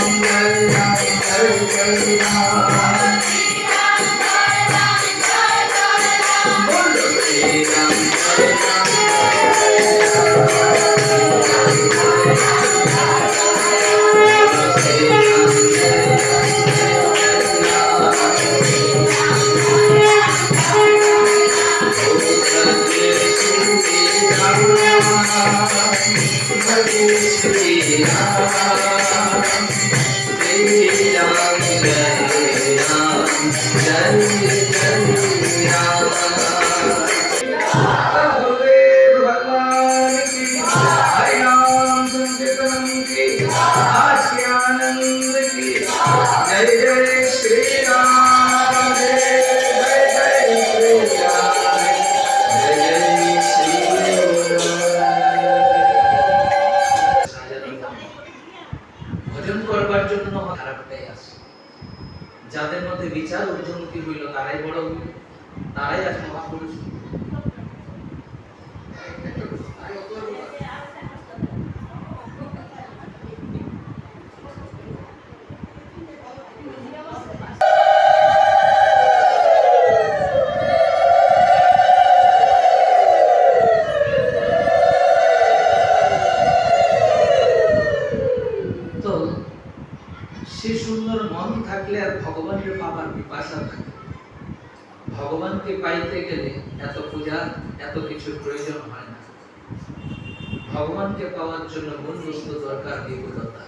जय जय जय जय राम Thank you. যাদের মধ্যে বিচার ঊর্ধ্বমুখী হইল তারাই বড় হইল তারাই আজ মহাপুরুষ তো সে সুন্দর মন থাকলে আর ভগবানকে পাবার পিপাসা থাকে ভগবানকে পাইতে গেলে এত পূজা, এত কিছুর প্রয়োজন হয় না। ভগবানকে পাওয়ার জন্য মূল বস্তু দরকার বিপুলতা।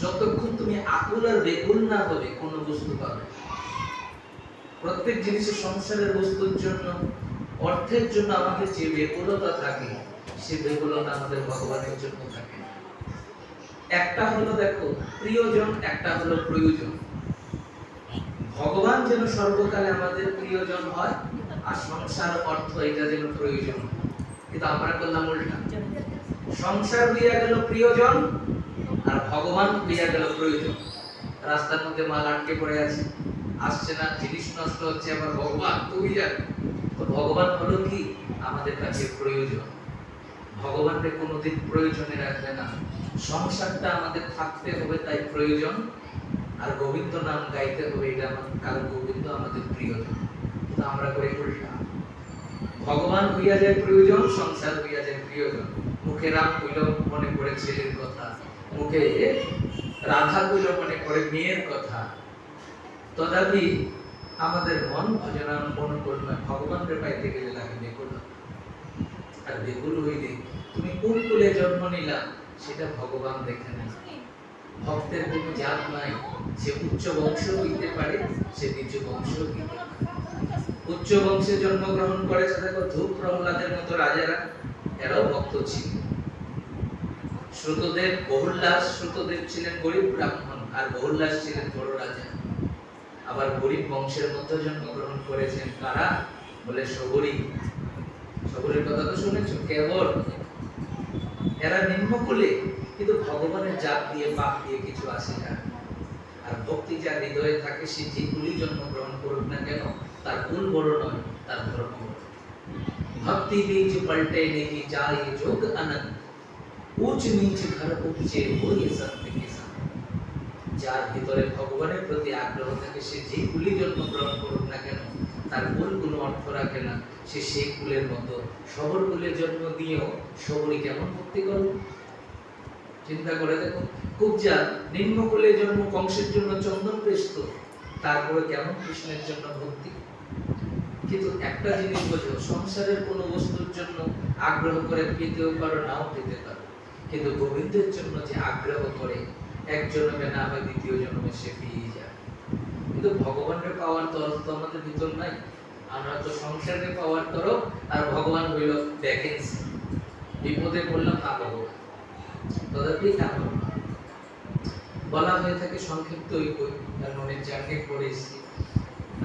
যতক্ষণ তুমি আকুল আর বেকুল না হবে, কোনো বস্তু পাবে প্রত্যেক জিনিসের সংসারের বস্তুর জন্য, অর্থের জন্য আমাদের যে বেকুলতা থাকে, সে বেকুলতা আমাদের ভগবানের জন্য থাকে। একটা হলো দেখো, প্রিয়জন, একটা হলো প্রয়োজন। ভগবান যেন সর্বকালে আমাদের প্রিয়জন হয়, আর সংসার অর্থ এটা যেন প্রয়োজন। কিন্তু আমরা করলাম উল্টা। সংসার হইয়া গেল প্রিয়জন, আর ভগবান হইয়া গেল প্রয়োজন। রাস্তার মধ্যে মাল আটকে পড়ে আছে, আসছে না, জিনিস নষ্ট হচ্ছে, আবার ভগবান তুমি জানো তো ভগবান হলো কি? আমাদের কাছে প্রয়োজন। ভগবানকে কোনোদিন প্রয়োজনে রাখবে না। সংসারটা আমাদের থাকতে হবে, তাই প্রয়োজন। আর গোবিন্দ নাম গাইতে হবে, এটা আমার কারণ গোবিন্দ আমাদের প্রিয়জন। তো আমরা করি উল্টা। ভগবান হইয়া যায় প্রয়োজন, সংসার হইয়া যায় প্রিয়জন। মুখে রাম কইল মনে পড়ে ছেলের কথা। মুখে রাধা কইল মনে পড়ে মেয়ের কথা। তথাপি আমাদের মন ভজনান অনুকূল নয় ভগবানকে পাইতে গেলে লাগে বেকুল। আর বেকুল হইলে তুমি কোন কুলে জন্ম নিলা, সেটা ভগবান দেখে নেন ভক্তের কোনো জাত নাই। সে উচ্চ বংশ হইতে পারে, সে নিচু বংশ হইতে পারে। উচ্চ বংশে জন্মগ্রহণ করেছে দেখো, ধূপ প্রহ্লাদের মতো রাজারা, এরাও ভক্ত ছিল। শ্রুতদেব বহুল্লাস শ্রুতদেব ছিলেন গরিব ব্রাহ্মণ, আর বহুল্লাস ছিলেন বড় রাজা। আবার গরিব বংশের মধ্যে জন্মগ্রহণ করেছেন কারা? বলে সবরী সবরীর কথা তো শুনেছো? কেবল। এরা নিম্নকুলে কিন্তু ভগবানের জাত দিয়ে পাপ দিয়ে কিছু আসে না। আর ভক্তি যা হৃদয়ে থাকে, সে যে যেগুলি জন্মগ্রহণ করুক না কেন, তার গুণ বড় নয়, তার ধর্ম ভক্তি বীজ পাল্টে নেহি যায় যোগ আনন্দ। উচ্চ নিচ ঘর উপচে হয়ে সত্য কে যার ভিতরে ভগবানের প্রতি আগ্রহ থাকে, সে যে কুলি জন্ম গ্রহণ করুক না কেন, তার মূল কোনো অর্থ রাখে না। সে সেই কুলের মতো সবর কুলে জন্ম দিয়েও সবরই কেমন ভক্তি করুক চিন্তা করে দেখো, কুবজা নিম্ন কুলে জন্ম কংসের জন্য চন্দন পেস্ত তারপরে কেমন কৃষ্ণের জন্য ভক্তি? কিন্তু একটা জিনিস বোঝো, সংসারের কোনো বস্তুর জন্য আগ্রহ করে পেতেও পারো নাও পেতে পারো কিন্তু গোবিন্দের জন্য যে আগ্রহ করে, এক জন্মে না হয় দ্বিতীয় জন্মে সে পেয়ে যায়। কিন্তু ভগবানের পাওয়ার তরফ তো আমাদের ভিতর নাই। আমরা তো সংসারে পাওয়ার তরফ, আর ভগবান হইল ভ্যাকেন্সি বিপদে পড়লাম না ভগবান। এমন নয়। বলা হয়ে থাকে, সংক্ষিপ্ত ওই বই কারণ অনেক জার্নি পড়েছি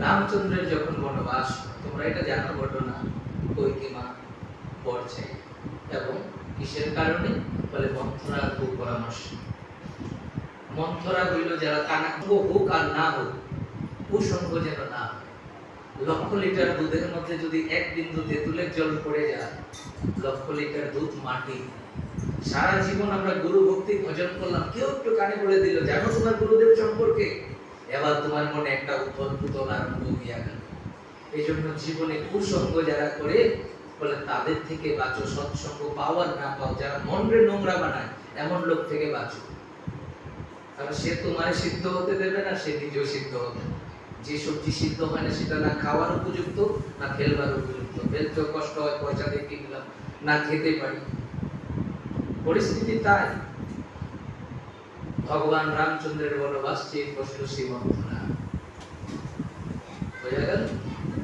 রামচন্দ্রের যখন বনবাস, তোমরা এটা জানো ঘটনা কৈকিমা চাই এবং কিসের কারণে? বলে মন্থরা খুব পরামর্শ। মন্থরা হইল যারা কানাঙ্গ হোক আর না হোক কুসঙ্গ যেন না লক্ষ লিটার দুধের মধ্যে যদি এক বিন্দু তেঁতুলের জল পড়ে যায়, লক্ষ লিটার দুধ মাটি সারা জীবন আমরা গুরু ভক্তি ভজন করলাম। কেউ একটু কানে বলে দিল জানো তোমার গুরুদেব সম্পর্কে। এবার তোমার মনে একটা উত্তর পুতল আরম্ভ হইয়া গেল। এই জন্য জীবনে কুসঙ্গ যারা করে, বলে তাদের থেকে বাঁচো, সৎসঙ্গ পাওয়ার না পাও। যারা মনরে নোংরা বানায়, এমন লোক থেকে বাঁচো। কারণ সে তোমার সিদ্ধ হতে দেবে না, সে নিজেও সিদ্ধ হবে। যে সবজি সিদ্ধ হয় না, সেটা না খাওয়ার উপযুক্ত, না ফেলবার উপযুক্ত। ফেলতেও কষ্ট হয়, পয়সা দিয়ে কিনলাম, না খেতে পারি। পরিস্থিতি তাই। ভগবান রামচন্দ্রের বনবাস বসল শ্রী মন্থরা বোঝা গেল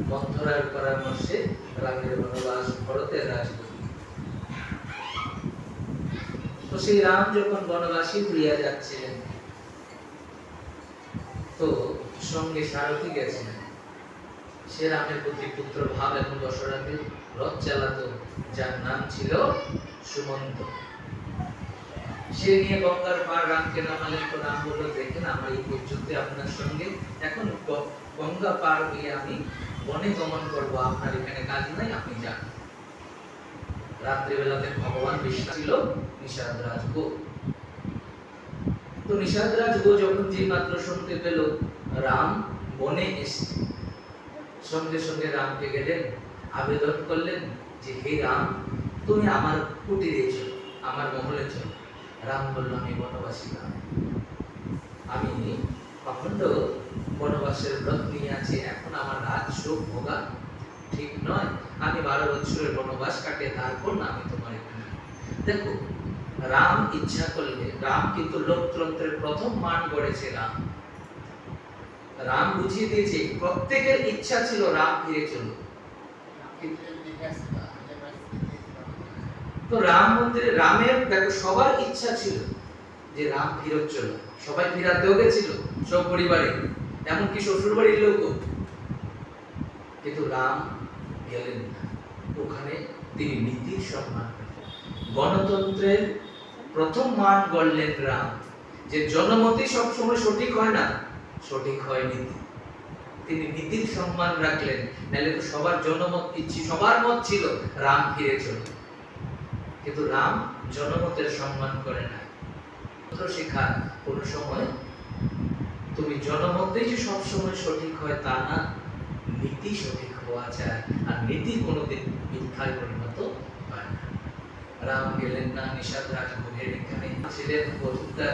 মন্থরার পরামর্শে রামের বনবাস ভরতের রাজগুরু তো সেই রাম যখন বনবাসী হইয়া যাচ্ছিলেন, তো সঙ্গে সারথি গেছিলেন সে রামের প্রতি পুত্র ভাব এবং দশরথের রথ চালাতো, যার নাম ছিল সুমন্ত। সে নিয়ে গঙ্গার পার রামকে নামালেন তো রাম বলল, দেখেন আমার এই পর্যন্ত আপনার সঙ্গে এখন গঙ্গা পার হয়ে আমি বনে গমন করব, আপনার এখানে কাজ নাই, আপনি যান। রাত্রিবেলাতে ভগবান বিষ্ণু ছিল, নিষাদ রাজ গো। তো নিষাদ রাজ গো যখন যে মাত্র শুনতে পেল, রাম বনে এসছে সঙ্গে সঙ্গে রামকে গেলেন, আবেদন করলেন যে, হে রাম, তুমি আমার কুটিরে চলো আমার রাম বলল, আমি বনবাসী না। আমি অখণ্ড বনবাসের ব্রত নিয়ে আছি। এখন আমার রাজ সুখ ভোগা ঠিক নয়। আমি বারো বছরের বনবাস কাটে, তারপর না আমি তোমার এখানে দেখো, রাম ইচ্ছা করলে, রাম কিন্তু লোকতন্ত্রের প্রথম মান গড়েছে রাম। রাম বুঝিয়ে দিয়েছে, প্রত্যেকের ইচ্ছা ছিল রাম ফিরে চলো তো রাম মন্দিরে, রামের, দেখো সবার ইচ্ছা ছিল যে রাম ফিরত চলো সবাই ফিরাতেও গেছিল, সব পরিবারে। এমনকি শ্বশুর বাড়ির লোকও। কিন্তু রাম গেলেন না। ওখানে তিনি নীতির সম্মান গণতন্ত্রের প্রথম মান গড়লেন রাম। যে সবসময় সঠিক হয় না, সঠিক হয় নীতি। তিনি নীতির সম্মান রাখলেন। নাহলে তো সবার জনমত সবার মত ছিল রাম ফিরে চলো কিন্তু রাম জনমতের সম্মান করে না। শেখা কোন সময় তুমি জনমতেই যে সব সময় সঠিক হয় তা না, নীতি সঠিক হওয়া চায় আর নীতি কোনোদিন মিথ্যায় পরিণত হয় না। রাম গেলেন না, নিষাদ রাজভোগের এখানে ছিলেন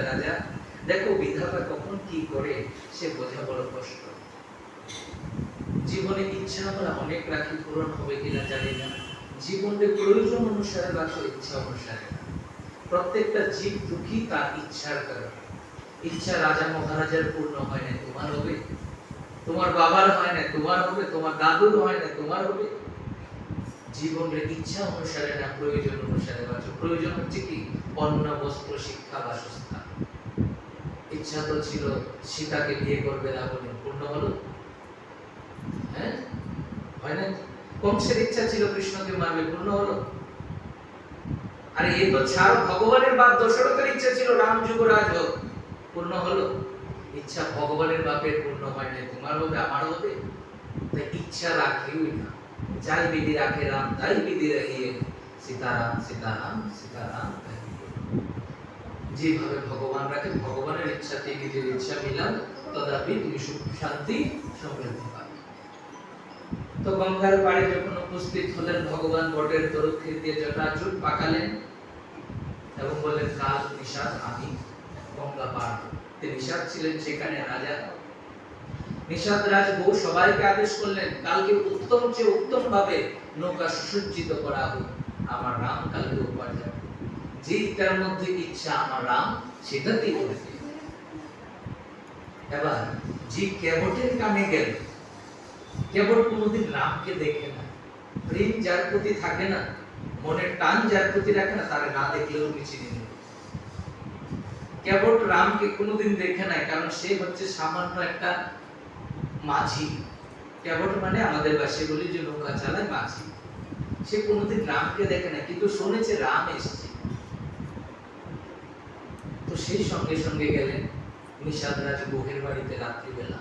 রাজা। দেখো বিধাতা কখন কি করে, সে বোঝা বড় কষ্ট। জীবনে ইচ্ছা আমরা অনেক রাখি পূরণ হবে কিনা জানি না। জীবনের প্রয়োজন অনুসারে বাঁচো ইচ্ছা অনুসারে। প্রত্যেকটা জীব দুঃখী তার ইচ্ছার কারণে। ইচ্ছা রাজা মহারাজার পূর্ণ হয় না তোমার হবে। তোমার বাবার হয় না তোমার হবে। তোমার দাদুর হয় না তোমার হবে। জীবনের ইচ্ছা অনুসারে না, প্রয়োজন অনুসারে বাঁচো প্রয়োজন হচ্ছে কি? অন্ন, বস্ত্র, শিক্ষা, বাসস্থান। ইচ্ছা তো ছিল সীতাকে বিয়ে করবে রাবণের, পূর্ণ হলো। হ্যাঁ? হয় না কংসের ইচ্ছা ছিল কৃষ্ণকে মারবে, পূর্ণ হলো। আরে এ তো ছাড়, ভগবানের বাপ দশরথের ইচ্ছা ছিল রাম যুবরাজ হোক, পূর্ণ হলো। ইচ্ছা ভগবানের বাপের পূর্ণ হয় না তোমার হবে, আমার হবে। তাই ইচ্ছা রাখিওই না। যাই বিধি রাখে রাম, তাই বিধি রাখিয়ে সীতারাম সীতারাম সীতারাম যেভাবে ভগবান রাখে, ভগবানের ইচ্ছাতে নিজের ইচ্ছা মিলান, তথাপি তুমি সুখ, শান্তি, সমৃদ্ধি পাবে। তো গঙ্গার পাড়ে যখন উপস্থিত হলেন, ভগবান বটের তরক্ষে দিয়ে জটাজুট পাকালেন এবং বললেন, কাল নিষাদ আমি গঙ্গা পার হব। তো নিষাদ ছিলেন সেখানে রাজা। নিষাদ রাজ বউ সবাইকে আদেশ করলেন, কালকে উত্তম যে উত্তম ভাবে নৌকা সুসজ্জিত করা হোক, আমার রাম কালকে উপর যাবে। যেটার মধ্যে ইচ্ছা আমার রাম, সেটাতেই করবে এবার যে কেবটের কানে গেল। কেবট কোনোদিন রামকে দেখে না। প্রেম যার প্রতি থাকে না, মনের টান যার প্রতি রাখে না, তার না দেখলেও কিছু নেই কেবট রামকে কোনোদিন দেখে নাই, কারণ সে হচ্ছে সামান্য একটা মাঝি। কেবট মানে আমাদের বাসে বলি যে নৌকা চালায় মাঝি। সে কোনোদিন রামকে দেখে না, কিন্তু শুনেছে রাম এসেছে। তো সেই সঙ্গে সঙ্গে গেলেন নিষাদ রাজ গুহের বাড়িতে রাত্রিবেলা।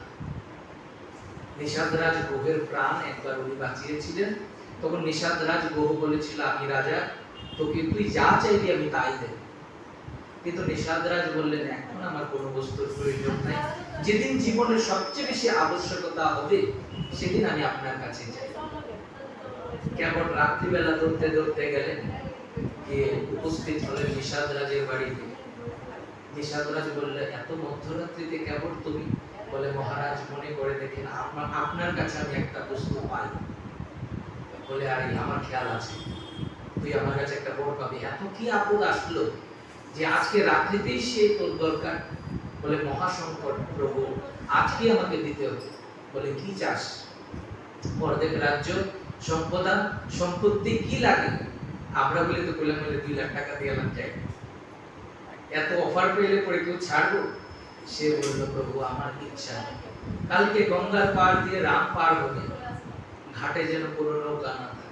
নিষাদরাজ গুহের প্রাণ একবার উনি বাঁচিয়েছিলেন। তখন নিষাদরাজ গুহ বলেছিল, আমি রাজা, তোকে তুই যা চাইবি আমি তাই দেব। কিন্তু নিষাদরাজ বললেন, এখন আমার কোনো বস্তুর প্রয়োজন নাই। যেদিন জীবনের সবচেয়ে বেশি আবশ্যকতা হবে, সেদিন আমি আপনার কাছে যাই। কেবল রাত্রিবেলা ধরতে ধরতে গেলেন, গিয়ে উপস্থিত হলেন নিষাদরাজের বাড়িতে। নিষাদরাজ বললে এত মধ্যরাত্রিতে কেবল তুমি? বলে, মহারাজ, মনে করে দেখেন, আপনার আপনার কাছে আমি একটা বস্তু পাই। বলে, আরে, আমার খেয়াল আছে। তুই আমার কাছে একটা বর পাবি। এত কি আপদ আসলো যে আজকে রাত্রিতেই সে তোর দরকার? বলে, মহাসংকট প্রভু, আজকে আমাকে দিতে হবে। বলে, কি চাস? অর্ধেক রাজ্য, সম্পদা, সম্পত্তি কি লাগে? আমরা বলে, তো বললাম বলে দুই লাখ টাকা দিয়ে যায়। এত অফার পেলে পরে কেউ ছাড়বো? সে বলল, প্রভু, আমার ইচ্ছা কালকে গঙ্গার পার দিয়ে রাম পার হবে। ঘাটে যেন কোনো নৌকা না থাকে।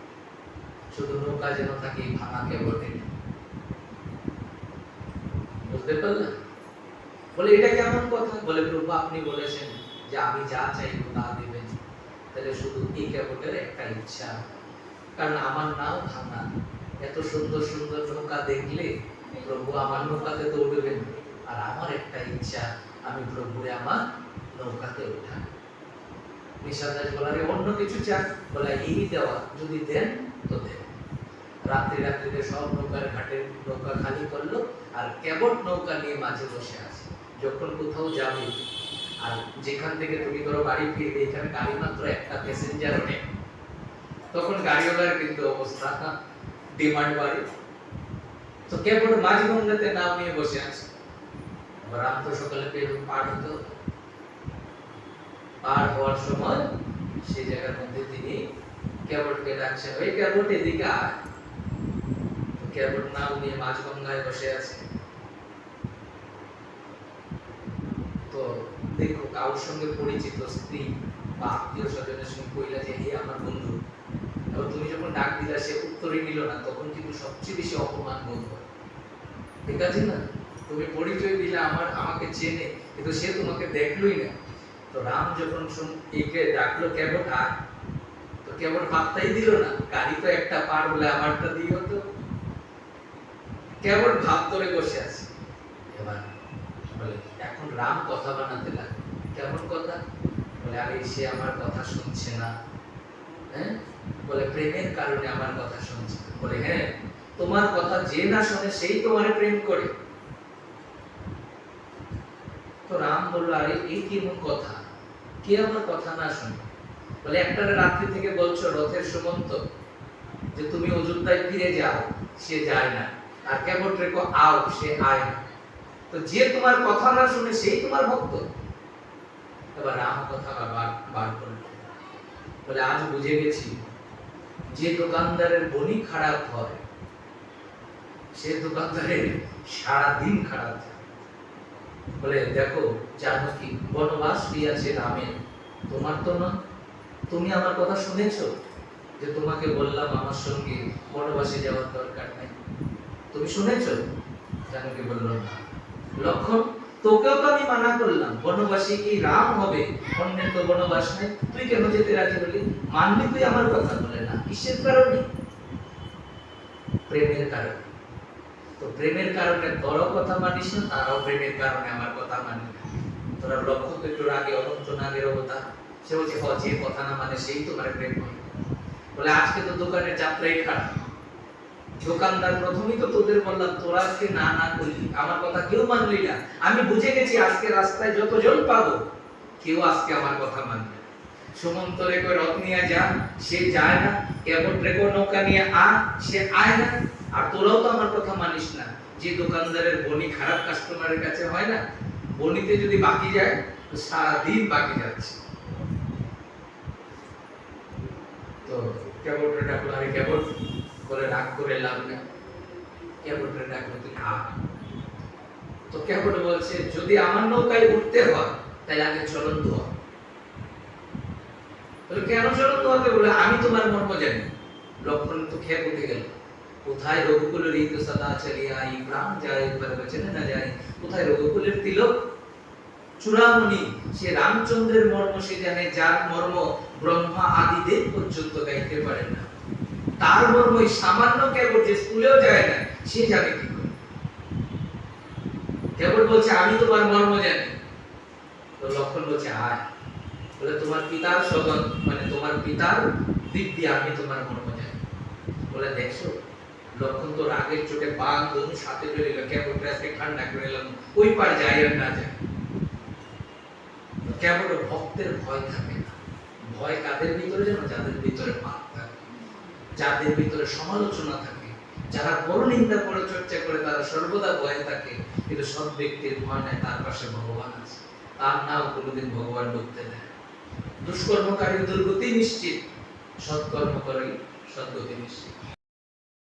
শুধু নৌকা যেন থাকে, এই ভাঙা কেবটে বুঝতে পারলেন? বলে, এটা কেমন কথা? বলে, প্রভু, আপনি বলেছেন যে আমি যা চাইব তা দেবেন। তাহলে শুধু এই কেবটের একটা ইচ্ছা। কারণ আমার নাও ভাঙা। এত সুন্দর সুন্দর নৌকা দেখলে প্রভু আমার নৌকাতে উঠবেন আর আমার একটা ইচ্ছা। আমি প্রভুরে আমার নৌকাতে উঠা। অন্য কিছু চান, বলে এই দেওয়া যদি দেন, তো দেন। রাত্রি রাত্রিতে সব নৌকার নৌকা খালি করল আর কেবট নৌকা নিয়ে মাঝে বসে আছে। যখন কোথাও যাবে, আর যেখান থেকে তুমি ধরো বাড়ি ফিরবে এখানে গাড়ি মাত্র একটা প্যাসেঞ্জারও নেই। তখন গাড়িওয়ালার কিন্তু অবস্থা ডিমান্ড বাড়ে। তো কেবল মাঝ গঙ্গাতে নাম নিয়ে বসে আছে। আবার তো সকালে পেট পার হতো পার হওয়ার সময় সেই জায়গার মধ্যে তিনি কেবটকে ডাকছেন, ওই কেবট এদিকে আয়। নাম নিয়ে মাঝ গঙ্গায় বসে আছে। তো দেখো, কারোর সঙ্গে পরিচিত স্ত্রী বা আত্মীয় স্বজনের সঙ্গে কইলা যে হে আমার বন্ধু। এবার তুমি যখন ডাক দিলা, সে উত্তরই নিল না, তখন কিন্তু সবচেয়ে বেশি অপমান বোধ হয়। ঠিক আছে না? তুমি পরিচয় দিলে আমার, আমাকে চেনে, কিন্তু সে তোমাকে দেখলোই না। তো রাম যখন একে ডাকলো, কেবল আর তো কেবল ভাবতাই দিল না। গাড়ি তো একটা পার বলে আমারটা দিয়ে হতো। কেবল ভাব ধরে বসে আছে। এবার বলে, এখন রাম কথা বানাতে লাগে কেমন কথা? বলে, আরে, সে আমার কথা শুনছে না। হ্যাঁ? বলে, প্রেমের কারণে আমার কথা শুনছে। বলে হ্যাঁ তোমার কথা যে না শোনে সেই তোমারে প্রেম করে। তো রাম বলল, আরে এই কেমন কথা? কে আমার কথা না শুনে? বলে একটা রাত্রি থেকে বলছো, রথের সুমন্ত, যে তুমি অযোধ্যায় ফিরে যাও, সে যায় না। আর কেবল রেখো, আও, সে আয় না। তো যে তোমার কথা না শুনে, সেই তোমার ভক্ত। এবার রাম কথা বার বার করল বলে, আজ বুঝে গেছি, যে দোকানদারের বনি খারাপ হয়, সে দোকানদারের সারাদিন খারাপ যায়। বলে, দেখো জানো কি বনবাস আছে রামের তোমার তো না তুমি আমার কথা শুনেছো যে তোমাকে বললাম আমার সঙ্গে বনবাসে যাওয়ার দরকার নেই। তুমি শুনেছো? জানকী বলল, না। লক্ষণ, তোকেও তো আমি মানা করলাম। বনবাসী কি রাম হবে? অন্যের তো বনবাস নাই। তুই কেন যেতে রাজি হলি? মানবি তুই আমার কথা বলে না। কিসের কারণে? প্রেমের কারণে। তো প্রেমের কারণে তোরও কথা মানিস না, তারাও প্রেমের কারণে আমার কথা মানি তোরা লক্ষ্য তো একটু আগে অনন্ত নাগের অবতা। সে বলছে, হ, যে কথা না মানে সেই তোমার প্রেম করে বলে, আজকে তো দোকানের যাত্রাই খারাপ। দোকানদার প্রথমেই তো তোদের বললাম, তোরা আজকে না না করলি। আমার কথা কেউ মানলি না। আমি বুঝে গেছি আজকে রাস্তায় যতজন পাবো, কেউ আজকে আমার কথা মানবে না। সুমন্ত রেখো রথ নিয়ে যা। সে যায় না। কেবল রেখো নৌকা নিয়ে আ, সে আয় না। আর তোরাও তো আমার কথা মানিস না। যে দোকানদারের বনি খারাপ কাস্টমারের কাছে হয় না, বনিতে যদি বাকি যায়, তো সারাদিন বাকি যাচ্ছে। তো কেবলটা ডাকলো, আরে কেবল বলে রাগ করে লাভ নেই। কেবলটা ডাকলো, তুই খা তো কেবল বলছে, যদি আমার নৌকায় উঠতে হয় তাহলে আগে হ। বলে, কেন চলন্ত হবে? বলে, আমি তোমার মর্ম জানি। লক্ষণ তো খেয়ে উঠে গেল। কোথায় রঘুকুলের রীত সদা চলিয়া এই প্রাণ যায় পর বচনে না যায় কোথায় রঘুকুলের তিলক? চূড়ামণি, সে রামচন্দ্রের মর্ম, সে জানে যার মর্ম ব্রহ্মা আদিদেব পর্যন্ত গাইতে পারে না। তার মর্ম এই সামান্য কেবল যে স্কুলেও যায় না, সে জানে কি করে? কেবল বলছে, আমি তোমার মর্ম জানি। তো লক্ষণ বলছে, আয়। বলে, তোমার পিতার সদন মানে তোমার পিতার দিব্যি, আমি তোমার মর্ম জানি। বলে, দেখছ? লক্ষণ তো রাগের চোটে বাঘ ধনু সাথে ধরে কেবল আজকে ঠান্ডা করে এলাম। ওই পার যাই আর না যায় কেবল ভক্তের ভয় থাকে না। ভয় কাদের ভিতরে যেন? যাদের ভিতরে পাপ থাকে। যাদের ভিতরে সমালোচনা থাকে। যারা বড় নিন্দা করে, চর্চা করে, তারা সর্বদা ভয়ে থাকে। কিন্তু সব ব্যক্তির ভয় নাই, তার পাশে ভগবান আছে। তার নাও কোনোদিন ভগবান ডুবতে দেয়। দুষ্কর্মকারীর দুর্গতি নিশ্চিত। সৎকর্ম করে সদ্গতি নিশ্চিত।